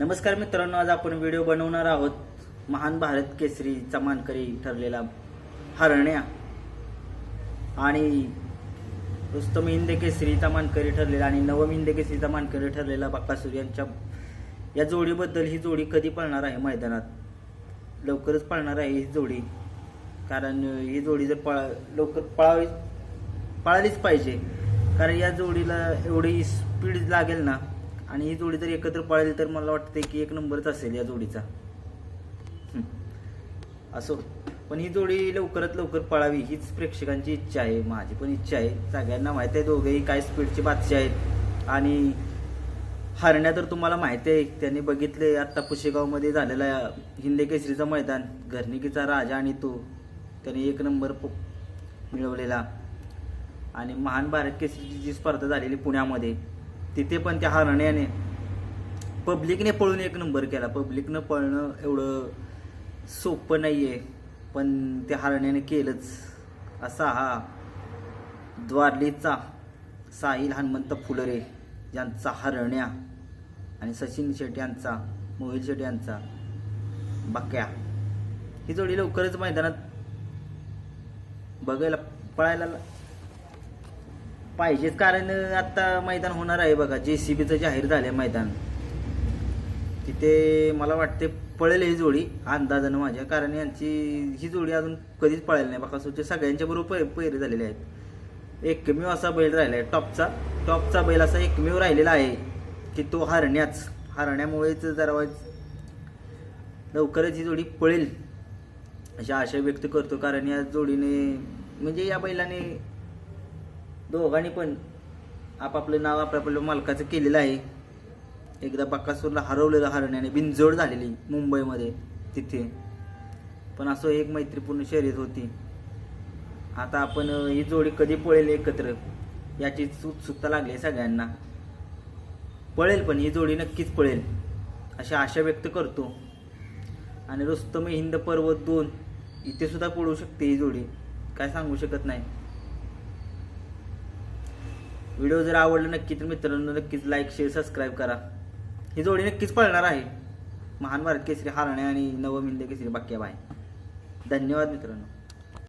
नमस्कार मित्रांनो आज आपण व्हिडिओ बनवणार आहोत महान भारत केसरीचा मानकरी ठरलेला हरण्या. आणि रुस्तम हिंद केसरीचा मानकरी ठरलेला आणि नवम हिंद केसरीचा मानकरी ठरलेला बाकासूर यांच्या या जोडीबद्दल ही जोडी कधी पळणार आहे मैदानात? लवकरच पळणार आहे ही जोडी. कारण ही जोडी जर पळा लवकर पळावी पळालीच पाहिजे. कारण या जोडीला एवढी स्पीड लागेल ना आणि ही जोडी जर एकत्र पळाली तर मला वाटते की एक नंबरच असेल या जोडीचा. असो. पण ही जोडी लवकरात लवकर पळावी हीच प्रेक्षकांची इच्छा आहे माझी पण इच्छा आहे. सगळ्यांना माहिती आहे दोघेही काय स्पीडचे बादशे आहेत. आणि हरण्या तर तुम्हाला माहिती आहे त्यांनी बघितले आत्ता पुशेगावमध्ये झालेला हिंदे केसरीचा मैदान. घरनिकीचा राजा आणि तो त्याने एक नंबर मिळवलेला. आणि महान भारत केसरीची जी स्पर्धा झालेली पुण्यामध्ये तिथे पण त्या हरण्याने पब्लिकने पळून एक नंबर केला. पब्लिकनं पळणं एवढं सोपं नाही आहे पण त्या हरण्याने केलंच. असा हा द्वारलीचा साहिल हनुमंत फुलरे यांचा हरण्या आणि सचिन शेट यांचा मोहिल शेट यांचा बक्या. ही जोडी लवकरच मैदानात बघायला पळायला पाहिजेच कारण आता मैदान होणार आहे बघा. जे सी बीचं जाहीर झालंय मैदान. तिथे मला वाटते पळेल ही जोडी अंदाजानं माझ्या. कारण यांची ही जोडी अजून कधीच पळायला नाही बघा. सगळ्यांच्या बरोबर पै पैरे झालेले आहेत. एकमेव असा बैल राहिला आहे टॉपचा. टॉपचा बैल असा एकमेव राहिलेला आहे की तो हरण्याच. हरण्यामुळेच जरा लवकरच ही जोडी पळेल. अशा आशा व्यक्त करतो. कारण या जोडीने म्हणजे या बैलाने दोघांनी पण आपापलं नाव आपापल्या मालकाचं केलेलं आहे. एकदा पक्कासूरला हरवलेलं हरण्याने बिनजोड झालेली मुंबईमध्ये तिथे. पण असं एक मैत्रीपूर्ण शर्यत होती. आता आपण ही जोडी कधी पळेल एकत्र याची उत्सुकता लागली आहे सगळ्यांना. पळेल पण ही जोडी नक्कीच पळेल अशी आशा व्यक्त करतो. आणि रुस्तम हिंद पर्वत दोन इथे सुद्धा पळू शकते ही जोडी. काय सांगू शकत नाही. व्हिडिओ जर आवडला नक्की तर मित्रांनो नक्कीच लाईक शेअर सबस्क्राईब करा. ही जोडी नक्कीच पळणार आहे. महान भारत केसरी हारणे आणि नवमिंद केसरी बाक्या बाय. धन्यवाद मित्रांनो.